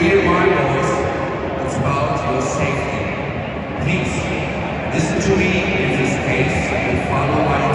hear my voice, it's about your safety. Please, listen to me in this case and follow my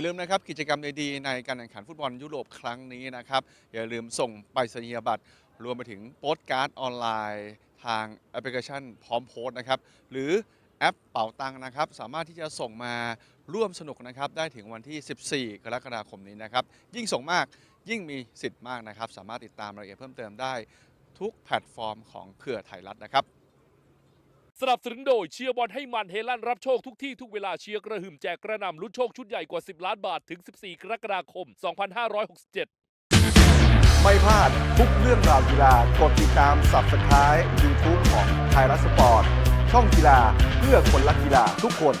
อย่าลืมนะครับกิจกรรมดีๆในการแข่งขันฟุตบอลยุโรปครั้งนี้นะครับอย่าลืมส่งไปรษณียบัตรรวมไปถึงโปสการ์ดออนไลน์ทางแอปพลิเคชันพร้อมโพสนะครับหรือแอปเป๋าตังนะครับ สามารถที่จะส่งมาร่วมสนุกนะครับ ได้ถึงวันที่ 14 กรกฎาคมนี้นะครับ ยิ่งส่งมากยิ่งมีสิทธิ์มากนะครับ สามารถติดตามรายละเอียดเพิ่มเติมได้ทุกแพลตฟอร์มของเครือไทยรัฐนะครับ สนับสนุนโดยเชียร์บอลให้มันเฮลั่นรับโชคทุกที่ทุกเวลาเชียร์กระหึ่มแจกกระหน่ำลุ้นโชคชุดใหญ่กว่า 10 ล้านบาทถึง 14 กรกฎาคม 2567 ไม่พลาดทุกเรื่องราวกีฬากดติดตาม Subscribe YouTube ของไทยรัฐสปอร์ตช่องกีฬาเพื่อคนรักกีฬาทุกคน